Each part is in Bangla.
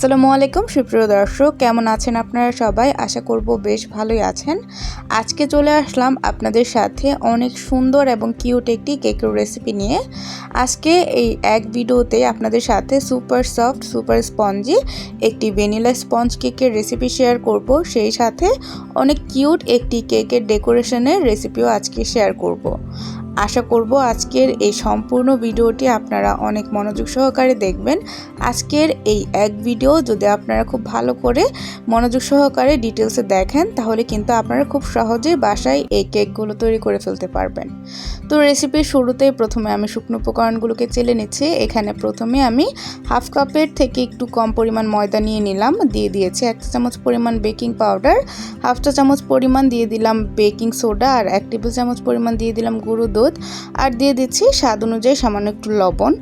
আসসালামু আলাইকুম, সুপ্রিয় দর্শক। কেমন আছেন আপনারা সবাই? আশা করব বেশ ভালোই আছেন। আজকে চলে আসলাম আপনাদের সাথে অনেক সুন্দর এবং কিউট একটি কেকের রেসিপি নিয়ে। আজকে এই এক ভিডিওতে আপনাদের সাথে সুপার সফট, সুপার স্পঞ্জি, একটি ভ্যানিলা স্পঞ্জ কেকের রেসিপি শেয়ার করব। সেই সাথে অনেক কিউট একটি কেকের ডেকোরেশনের রেসিপিও আজকে শেয়ার করব। আশা করব আজকের এই সম্পূর্ণ ভিডিওটি আপনারা অনেক মনোযোগ সহকারে দেখবেন। আজকের এই এক ভিডিও যদি আপনারা খুব ভালো করে মনোযোগ সহকারে ডিটেলসে দেখেন, তাহলে কিন্তু আপনারা খুব সহজেই বাসায় এই কেকগুলো তৈরি করে ফেলতে পারবেন। তো রেসিপির শুরুতেই প্রথমে আমি শুকনো উপকরণগুলোকে চেলে নিচ্ছি। এখানে প্রথমে আমি হাফ কাপের থেকে একটু কম পরিমাণ ময়দা নিয়ে নিলাম, দিয়ে দিয়েছি এক চামচ পরিমাণ বেকিং পাউডার হাফ চা চামচ পরিমাণ দিয়ে দিলাম বেকিং সোডা আর এক টেবিল চামচ পরিমাণ দিয়ে দিলাম গুঁড়ো দুধ। আর দিয়ে দিচ্ছি স্বাদ অনুযায়ী সামান্য একটু লবণ।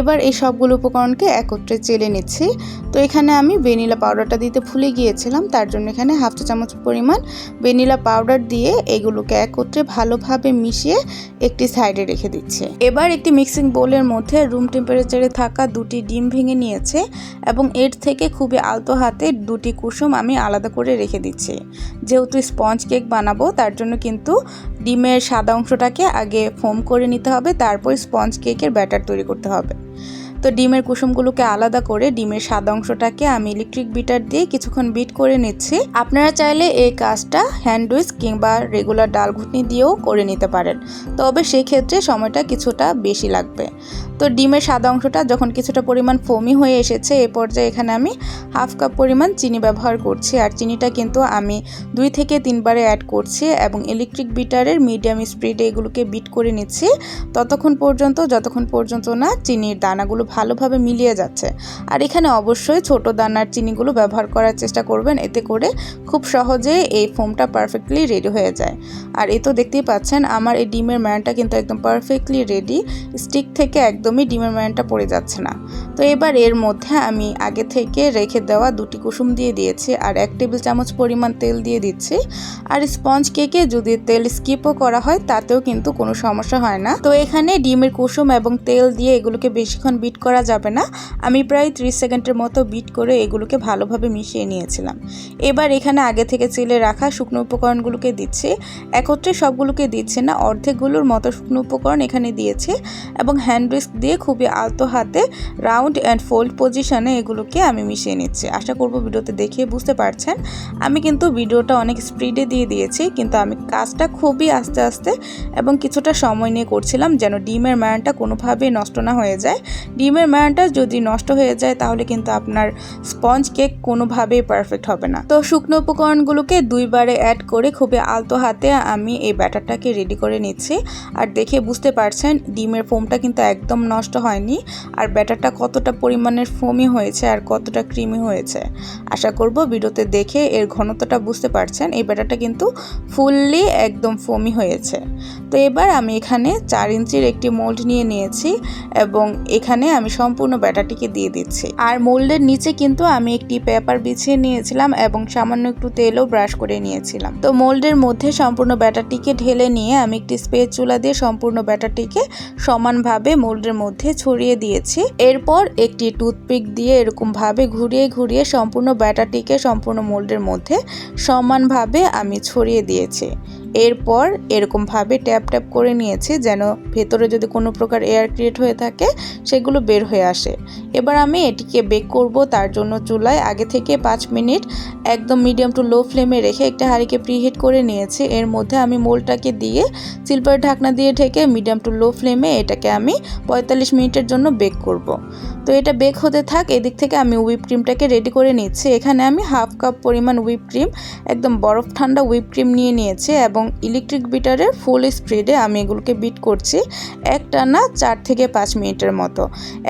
এবার এই সবগুলো উপকরণকে একত্রে চেলে নিচ্ছি। তো এখানে আমি ভ্যানিলা পাউডারটা দিতে ভুলে গিয়েছিলাম, তার জন্য এখানে হাফ চা চামচ পরিমাণ ভ্যানিলা পাউডার দিয়ে এগুলোকে একত্রে ভালোভাবে মিশিয়ে একটি সাইডে রেখে দিচ্ছে। এবার একটি মিক্সিং বোলের মধ্যে রুম টেম্পারেচারে থাকা দুটি ডিম ভেঙে নিয়েছে এবং এর থেকে খুবই আলতো হাতে দুটি কুসুম আমি আলাদা করে রেখে দিচ্ছি। যেহেতু স্পঞ্জ কেক বানাবো, তার জন্য কিন্তু ডিমের সাদা অংশটাকে আগে ফোম করে নিতে হবে, তারপর স্পঞ্জ কেকের ব্যাটার তৈরি করতে হবে। তো ডিমের কুসুমগুলোকে আলাদা করে ডিমের সাদা অংশটাকে আমি ইলেকট্রিক বিটার দিয়ে কিছুক্ষণ বিট করে নিচ্ছি। আপনারা চাইলে এই কাজটা হ্যান্ডউইচ কিংবা রেগুলার ডাল ঘুটনি দিয়েও করে নিতে পারেন। তবে সেক্ষেত্রে সময়টা কিছুটা বেশি লাগবে। তো ডিমের সাদা অংশটা যখন কিছুটা পরিমাণ ফোমি হয়ে এসেছে, এ পর্যায়ে এখানে আমি হাফ কাপ পরিমাণ চিনি ব্যবহার করছি। আর চিনিটা কিন্তু আমি দুই থেকে তিনবারে অ্যাড করছি এবং ইলেকট্রিক বিটারের মিডিয়াম স্পিডে এগুলোকে বিট করে নিচ্ছি। ততক্ষণ পর্যন্ত, যতক্ষণ পর্যন্ত না চিনির দানাগুলো ভালোভাবে মিলিয়ে যাচ্ছে। আর এখানে অবশ্যই ছোট দানার চিনিগুলো ব্যবহার করার চেষ্টা করবেন। এতে করে খুব সহজে এই ফোমটা পারফেক্টলি রেডি হয়ে যায়। আর এ তো দেখতেই পাচ্ছেন, আমার এই ডিমের ম্যানটা কিন্তু একদম পারফেক্টলি রেডি স্টিক থেকে একদমই ডিমের ম্যানটা পড়ে যাচ্ছে না। তো এবার এর মধ্যে আমি আগে থেকে রেখে দেওয়া দুটি কুসুম দিয়ে দিয়েছি আর এক টেবিল চামচ পরিমাণ তেল দিয়ে দিচ্ছি। আর স্পঞ্জ কেকে যদি তেল স্কিপও করা হয়, তাতেও কিন্তু কোনো সমস্যা হয় না। তো এখানে ডিমের কুসুম এবং তেল দিয়ে এগুলোকে বেশিক্ষণ বিট করা যাবে না। আমি প্রায় ত্রিশ সেকেন্ডের মতো বিট করে এগুলোকে ভালোভাবে মিশিয়ে নিয়েছিলাম। এবার এখানে আগে থেকে চেলে রাখা শুকনো উপকরণগুলোকে দিচ্ছি। একত্রে সবগুলোকে দিচ্ছে না, অর্ধেকগুলোর মতো শুকনো উপকরণ এখানে দিয়েছে এবং হ্যান্ড উইস্ক দিয়ে খুবই আলতো হাতে রাউন্ড অ্যান্ড ফোল্ড পজিশনে এগুলোকে আমি মিশিয়ে নিচ্ছি। আশা করব ভিডিওতে দেখে বুঝতে পারছেন। আমি কিন্তু ভিডিওটা অনেক স্পিডে দিয়ে দিয়েছি, কিন্তু আমি কাজটা খুবই আস্তে আস্তে এবং কিছুটা সময় নিয়ে করছিলাম যেন ডিমের ম্যানটা কোনোভাবেই নষ্ট না হয়ে যায়। ডিমের ম্যানটা যদি নষ্ট হয়ে যায় তাহলে কিন্তু আপনার স্পঞ্জ কেক কোনোভাবেই পারফেক্ট হবে না। তো শুকনো উপকরণগুলোকে দুইবারে অ্যাড করে খুবই আলতো হাতে আমি এই ব্যাটারটাকে রেডি করে নিচ্ছি। আর দেখে বুঝতে পারছেন, ডিমের ফোমটা কিন্তু একদম নষ্ট হয়নি আর ব্যাটারটা কতটা পরিমাণের ফোমি হয়েছে আর কতটা ক্রিমি হয়েছে। আশা করব ভিডিওতে দেখে এর ঘনত্বটা বুঝতে পারছেন, এই ব্যাটারটা কিন্তু ফুললি একদম ফোমি হয়েছে। তো এবার আমি এখানে চার ইঞ্চির একটি মোল্ড নিয়ে নিয়েছি এবং এখানে আমি সম্পূর্ণ ব্যাটারটিকে দিয়ে দিচ্ছি। আর মোল্ডের নিচে কিন্তু আমি একটি পেপার বিছিয়ে নিয়েছিলাম এবং সামান্য একটু তেলও ব্রাশ করে নিয়েছিলাম। তো মোল্ডের মধ্যে সম্পূর্ণ ব্যাটারটিকে ঢেলে নিয়ে আমি একটি স্পেস চুলা দিয়ে সম্পূর্ণ ব্যাটারটিকে সমানভাবে মোল্ডের মধ্যে ছড়িয়ে দিয়েছি। এরপর একটি টুথপিক দিয়ে এরকমভাবে ঘুরিয়ে ঘুরিয়ে সম্পূর্ণ ব্যাটারটিকে সম্পূর্ণ মোল্ডের মধ্যে সমানভাবে আমি ছড়িয়ে দিয়েছি। এরপর এরকমভাবে ট্যাপ ট্যাপ করে নিয়েছি যেন ভেতরে যদি কোনো প্রকার এয়ার ক্রিয়েট হয়ে থাকে, সেগুলো বের হয়ে আসে। এবার আমি এটিকে বেক করব তার জন্য চুলায়। আগে থেকে পাঁচ মিনিট একদম মিডিয়াম টু লো ফ্লেমে রেখে একটা হাঁড়িকে প্রিহিট করে নিয়েছি। এর মধ্যে আমি মোলটাকে দিয়ে সিলভার ঢাকনা দিয়ে ঢেকে মিডিয়াম টু লো ফ্লেমে এটাকে আমি পঁয়তাল্লিশ মিনিটের জন্য বেক করব। তো এটা বেক হতে থাক, এদিক থেকে আমি হুইপ ক্রিমটাকে রেডি করে নিচ্ছি। এখানে আমি হাফ কাপ পরিমাণ হুইপ ক্রিম একদম বরফ ঠান্ডা হুইপ ক্রিম নিয়ে নিয়েছি এবং ইলেকট্রিক বিটারে ফুল স্প্রিডে আমি এগুলোকে বিট করছি। এক টানা চার থেকে পাঁচ মিনিটের মতো।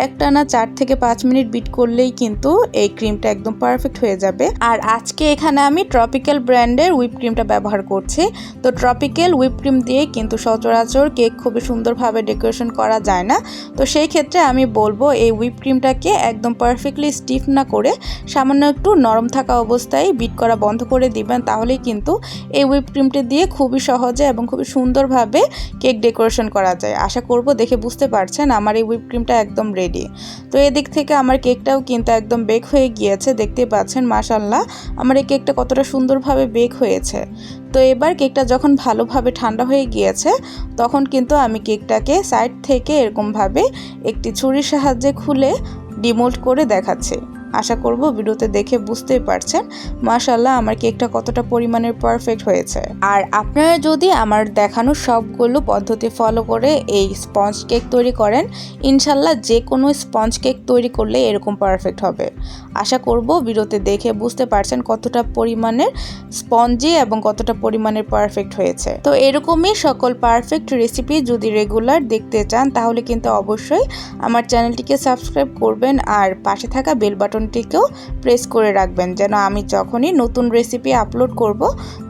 এক টানা চার থেকে পাঁচ মিনিট বিট করলেই কিন্তু এই ক্রিমটা একদম পারফেক্ট হয়ে যাবে। আর আজকে এখানে আমি ট্রপিক্যাল ব্র্যান্ডের হুইপ ক্রিমটা ব্যবহার করছি। তো ট্রপিক্যাল হুইপ ক্রিম দিয়ে কিন্তু সচরাচর কেক খুবই সুন্দরভাবে ডেকোরেশন করা যায় না। তো সেই ক্ষেত্রে আমি বলব এই হুইপ ক্রিমটাকে একদম পারফেক্টলি স্টিফ না করে সামান্য একটু নরম থাকা অবস্থায় বিট করা বন্ধ করে দিবেন। তাহলেই কিন্তু এই হুইপ ক্রিমটা দিয়ে খুব খুবই সহজে এবং খুবই সুন্দরভাবে কেক ডেকোরেশন করা যায়। আশা করব দেখে বুঝতে পারছেন আমার এই হুইপ ক্রিমটা একদম রেডি তো এদিক থেকে আমার কেকটাও কিন্তু একদম বেক হয়ে গিয়েছে দেখতেই পাচ্ছেন মাশাল্লাহ আমার এই কেকটা কতটা সুন্দরভাবে বেক হয়েছে। তো এবার কেকটা যখন ভালোভাবে ঠান্ডা হয়ে গিয়েছে, তখন কিন্তু আমি কেকটাকে সাইড থেকে এরকমভাবে একটি ছুরির সাহায্যে খুলে ডিমোল্ড করে দেখাচ্ছি। আশা করব ভিডিওতে দেখে বুঝতেই পারছেন। মাশাল্লাহ আমার কেকটা কতটা পরিমাণের পারফেক্ট হয়েছে। আর আপনারা যদি আমার দেখানো সবগুলো পদ্ধতি ফলো করে এই স্পঞ্জ কেক তৈরি করেন ইনশাল্লাহ যে কোনো স্পঞ্জ কেক তৈরি করলে এরকম পারফেক্ট হবে। আশা করব ভিডিওতে দেখে বুঝতে পারছেন কতটা পরিমাণের স্পঞ্জি এবং কতটা পরিমাণের পারফেক্ট হয়েছে। তো এরকমই সকল পারফেক্ট রেসিপি যদি রেগুলার দেখতে চান, তাহলে কিন্তু অবশ্যই আমার চ্যানেলটিকে সাবস্ক্রাইব করবেন আর পাশে থাকা বেল বাটনটিকেও প্রেস করে রাখবেন। যেন আমি যখনই নতুন রেসিপি আপলোড করব,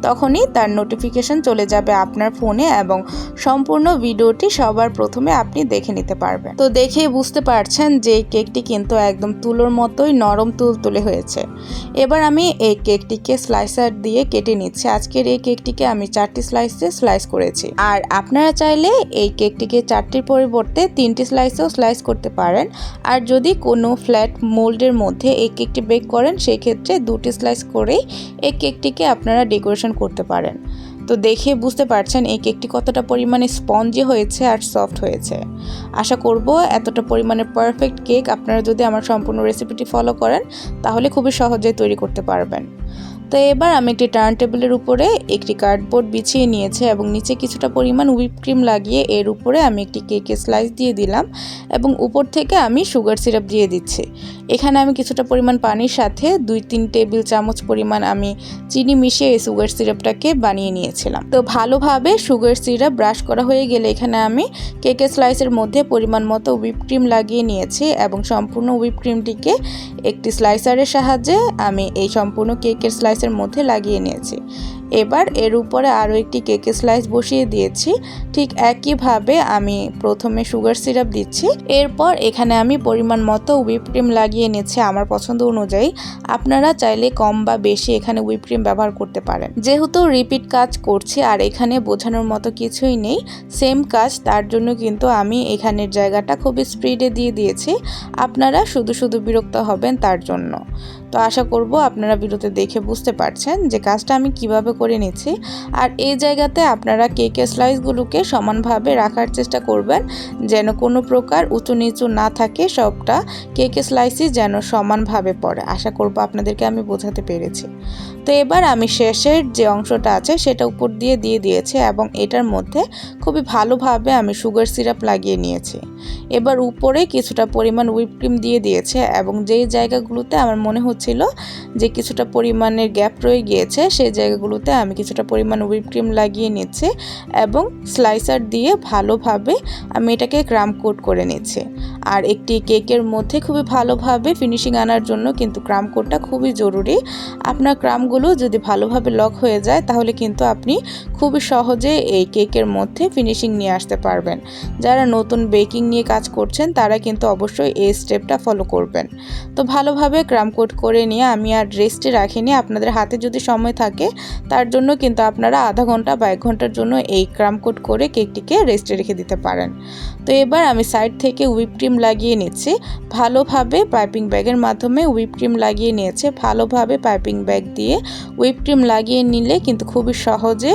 তখনই তার নোটিফিকেশন চলে যাবে আপনার ফোনে এবং সম্পূর্ণ ভিডিওটি সবার প্রথমে আপনি দেখে নিতে পারবেন। তো দেখেই বুঝতে পারছেন যে কেকটি কিন্তু একদম তুলোর মতোই নরম তুলতুলে হয়েছে। এবার আমি এই কেকটিকে স্লাইসার দিয়ে কেটে নিচ্ছি। আজকের এই কেকটিকে আমি চারটি স্লাইসে স্লাইস করেছি। আর আপনারা চাইলে এই কেকটিকে চারটির পরিবর্তে তিনটি স্লাইসেও স্লাইস করতে পারেন। আর যদি কোনো ফ্ল্যাট মোল্ডের মধ্যে এই কেকটি বেক করেন সেই ক্ষেত্রে দুটি স্লাইস করেই এই কেকটিকে আপনারা ডেকোরেশন করতে পারেন। তো দেখে বুঝতে পারছেন এই কেকটি কতটা পরিমাণে স্পঞ্জি হয়েছে আর সফট হয়েছে। আশা করব এতটা পরিমাণে পারফেক্ট কেক আপনারা যদি আমার সম্পূর্ণ রেসিপিটি ফলো করেন, তাহলে খুবই সহজেই তৈরি করতে পারবেন। তো এবার আমি একটি টার্ন টেবিলের উপরে একটি কার্ডবোর্ড বিছিয়ে নিয়েছে এবং নিচে কিছুটা পরিমাণ হুইপ ক্রিম লাগিয়ে এর উপরে আমি একটি কেকের স্লাইস দিয়ে দিলাম এবং উপর থেকে আমি সুগার সিরাপ দিয়ে দিচ্ছি। এখানে আমি কিছুটা পরিমাণ পানির সাথে দুই তিন টেবিল চামচ পরিমাণ আমি চিনি মিশিয়ে এই সুগার সিরাপটাকে বানিয়ে নিয়েছিলাম। তো ভালোভাবে সুগার সিরাপ ব্রাশ করা হয়ে গেলে এখানে আমি কেকের স্লাইসের মধ্যে পরিমাণ মতো হুইপ ক্রিম লাগিয়ে নিয়েছি এবং সম্পূর্ণ হুইপ ক্রিমটিকে একটি স্লাইসারের সাহায্যে আমি এই সম্পূর্ণ কেকের স্লাইসের মধ্যে লাগিয়ে নিয়েছি। এবার এর উপরে আরও একটি কেকের স্লাইস বসিয়ে দিয়েছি। ঠিক একইভাবে আমি প্রথমে সুগার সিরাপ দিচ্ছি। এরপর এখানে আমি পরিমাণ মতো হুইপ ক্রিম লাগিয়ে নিচ্ছি আমার পছন্দ অনুযায়ী। আপনারা চাইলে কম বা বেশি এখানে হুইপ ক্রিম ব্যবহার করতে পারেন। যেহেতু রিপিট কাজ করছি আর এখানে বোঝানোর মতো কিছুই নেই, সেম কাজ, তার জন্য কিন্তু আমি এখানের জায়গাটা খুবই স্পিডে দিয়ে দিয়েছি। আপনারা শুধু শুধু বিরক্ত হবেন তার জন্য। তো আশা করব আপনারা ভিডিওতে দেখে বুঝতে পারছেন যে কাজটা আমি কীভাবে করে নিচ্ছি। আর এই জায়গাতে আপনারা কেকের স্লাইসগুলোকে সমানভাবে রাখার চেষ্টা করবেন, যেন কোনো প্রকার উঁচু নিচু না থাকে সবটা। কেকের স্লাইসই যেন সমানভাবে পড়ে, আশা করব আপনাদেরকে আমি বোঝাতে পেরেছি। তো এবার আমি শেষের যে অংশটা আছে, সেটা উপর দিয়ে দিয়ে দিয়েছি এবং এটার মধ্যে খুবই ভালোভাবে আমি সুগার সিরাপ লাগিয়ে নিয়েছি। এবার উপরে কিছুটা পরিমাণ হুইপ ক্রিম দিয়ে দিয়েছে এবং যেই জায়গাগুলোতে আমার মনে হচ্ছিল যে কিছুটা পরিমাণের গ্যাপ রয়ে গিয়েছে, সেই জায়গাগুলোতে আমি কিছুটা পরিমাণ হুইপ ক্রিম লাগিয়ে নিচ্ছি এবং স্লাইসার দিয়ে ভালোভাবে আমি এটাকে ক্রাম কোট করে নিচ্ছি। আর একটি কেকের মধ্যে খুবই ভালোভাবে ফিনিশিং আনার জন্য কিন্তু ক্রাম কোটটা খুবই জরুরি। আপনার ক্রামগুলো যদি ভালোভাবে লক হয়ে যায়, তাহলে কিন্তু আপনি খুবই সহজে এই কেকের মধ্যে ফিনিশিং নিয়ে আসতে পারবেন। যারা নতুন বেকিং নিয়ে কাজ করছেন, তারা কিন্তু অবশ্যই এই স্টেপটা ফলো করবেন। তো ভালোভাবে ক্রাম কোট করে নিয়ে আমি আর রেস্টে রাখিনি। আপনাদের হাতে যদি সময় থাকে, তার জন্য কিন্তু আপনারা আধা ঘণ্টা বা এক ঘণ্টার জন্য এই ক্রাম কোট করে কেকটিকে রেস্টে রেখে দিতে পারেন। তো এবার আমি সাইড থেকে হুইপ ক্রিম লাগিয়ে নিচ্ছি। ভালোভাবে পাইপিং ব্যাগের মাধ্যমে হুইপ ক্রিম লাগিয়ে নিয়েছে। ভালোভাবে পাইপিং ব্যাগ দিয়ে হুইপ ক্রিম লাগিয়ে নিলে কিন্তু খুবই সহজে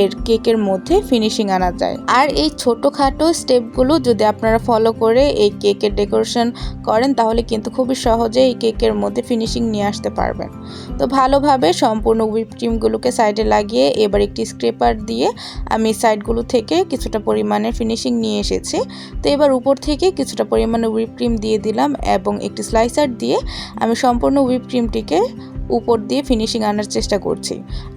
এর কেকের মধ্যে ফিনিশিং আনা যায়। আর এই ছোটোখাটো স্টেপগুলো যদি আপনারা ফলো করে এই কেকের ডেকোরেশন করেন, তাহলে কিন্তু খুবই সহজে এই কেকের মধ্যে ফিনিশিং নিয়ে আসতে পারবেন। তো ভালোভাবে সম্পূর্ণ হুইপ ক্রিমগুলোকে সাইডে লাগিয়ে এবার একটি স্ক্রেপার দিয়ে আমি সাইডগুলো থেকে কিছুটা পরিমাণে ফিনিশিং নিয়ে এসেছি। তো এবার উপর থেকে কিছুটা পরিমাণে হুইপ ক্রিম দিয়ে দিলাম এবং একটি স্লাইসার দিয়ে আমি সম্পূর্ণ হুইপ ক্রিমটিকে উপর দিয়ে ফিনিশিং আনার চেষ্টা করছি।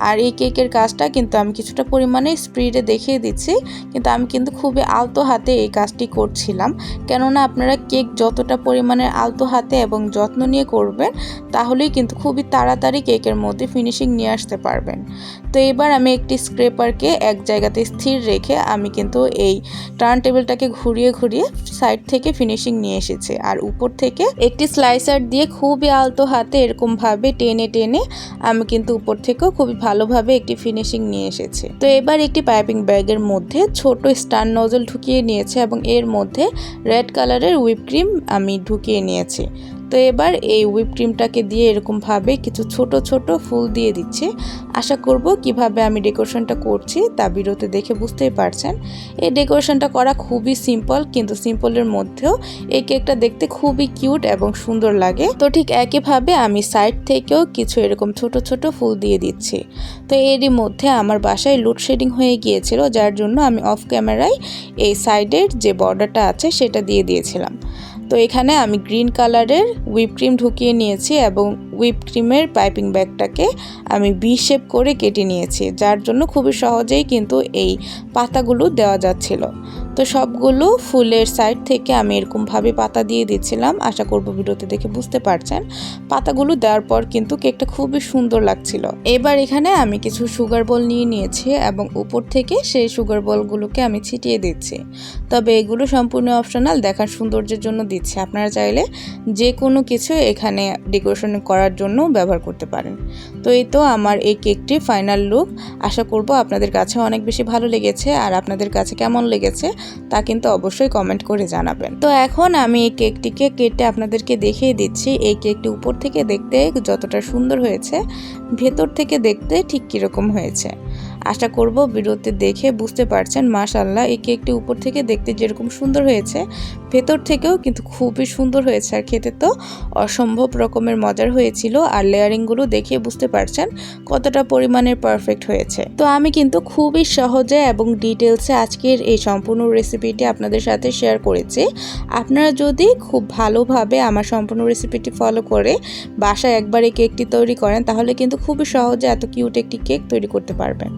আর এই কেকের কাজটা কিন্তু আমি কিছুটা পরিমাণে স্পিডে দেখিয়ে দিচ্ছি, কিন্তু আমি কিন্তু খুবই আলতো হাতে এই কাজটি করছিলাম। কেননা আপনারা কেক যতটা পরিমাণে আলতো হাতে এবং যত্ন নিয়ে করবেন, তাহলেই কিন্তু খুবই তাড়াতাড়ি কেকের মধ্যে ফিনিশিং নিয়ে আসতে পারবেন। তো এবার আমি একটি স্ক্রেপারকে এক জায়গাতে স্থির রেখে আমি কিন্তু এই টার্ন টেবিলটাকে ঘুরিয়ে ঘুরিয়ে সাইড থেকে ফিনিশিং নিয়ে এসেছি। আর উপর থেকে একটি স্লাইসার দিয়ে খুবই আলতো হাতে এরকমভাবে টেনে টেনে টেনে আমি কিন্তু উপর থেকেও খুবই ভালোভাবে একটি ফিনিশিং নিয়ে এসেছি। তো এবার একটি পাইপিং ব্যাগের মধ্যে ছোট স্টার নজল ঢুকিয়ে নিয়েছে এবং এর মধ্যে রেড কালারের হুইপ ক্রিম আমি ঢুকিয়ে নিয়েছি। তো এবার এই হুইপ ক্রিমটাকে দিয়ে এরকমভাবে কিছু ছোট ছোট ফুল দিয়ে দিচ্ছি। আশা করব কীভাবে আমি ডেকোরেশনটা করছি তা বিরতে দেখে বুঝতেই পারছেন। এই ডেকোরেশনটা করা খুবই সিম্পল, কিন্তু সিম্পলের মধ্যেও এই কেকটা দেখতে খুবই কিউট এবং সুন্দর লাগে। তো ঠিক একইভাবে আমি সাইড থেকেও কিছু এরকম ছোট ছোট ফুল দিয়ে দিচ্ছি। তো এরই মধ্যে আমার বাসায় লোডশেডিং হয়ে গিয়েছিল, যার জন্য আমি অফ ক্যামেরায় এই সাইডের যে বর্ডারটা আছে সেটা দিয়ে দিয়েছিলাম। তো এখানে আমি গ্রিন কালারের হুইপ ক্রিম ঢুকিয়ে নিয়েছি এবং হুইপ ক্রিমের পাইপিং ব্যাগটাকে আমি বি শেপ করে কেটে নিয়েছি, যার জন্য খুবই সহজেই কিন্তু এই পাতাগুলো দেওয়া যাচ্ছিল। তো সবগুলো ফুলের সাইড থেকে আমি এরকমভাবে পাতা দিয়ে দিচ্ছিলাম। আশা করব ভিডিওতে দেখে বুঝতে পারছেন। পাতাগুলো দেওয়ার পর কিন্তু কেকটা খুবই সুন্দর লাগছিল। এবার এখানে আমি কিছু সুগার বল নিয়ে নিয়েছি এবং উপর থেকে সেই সুগার বলগুলোকে আমি ছিটিয়ে দিচ্ছি। তবে এগুলো সম্পূর্ণ অপশনাল দেখার সৌন্দর্যের জন্য দিচ্ছি। আপনারা চাইলে যে কোনো কিছু এখানে ডেকোরেশন করার জন্য ব্যবহার করতে পারেন। তো এই তো আমার এই কেকটি ফাইনাল লুক আশা করব আপনাদের কাছে অনেক বেশি ভালো লেগেছে। আর আপনাদের কাছে কেমন লেগেছে? তা কিন্তু অবশ্যই কমেন্ট করে জানাবেন। তো এখন আমি এই কেকটিকে কেটে আপনাদেরকে দেখিয়ে দিচ্ছি। এই কেকটি উপর থেকে দেখতে যতটা সুন্দর হয়েছে, ভেতর থেকে দেখতে ঠিক কীরকম হয়েছে। আশা করব ভিডিওতে দেখে বুঝতে পারছেন মাশাল্লাহ এই কেকটি উপর থেকে দেখতে যেরকম সুন্দর হয়েছে, ভেতর থেকেও কিন্তু খুবই সুন্দর হয়েছে আর খেতে তো অসম্ভব রকমের মজার হয়েছিল আর লেয়ারিংগুলো দেখে বুঝতে পারছেন কতটা পরিমাণের পারফেক্ট হয়েছে। তো আমি কিন্তু খুবই সহজে এবং ডিটেলসে আজকের এই সম্পূর্ণ রেসিপিটি আপনাদের সাথে শেয়ার করেছি। আপনারা যদি খুব ভালোভাবে আমার সম্পূর্ণ রেসিপিটি ফলো করে বাসায় একবার এই কেকটি তৈরি করেন, তাহলে কিন্তু খুবই সহজে এত কিউট একটি কেক তৈরি করতে পারবেন।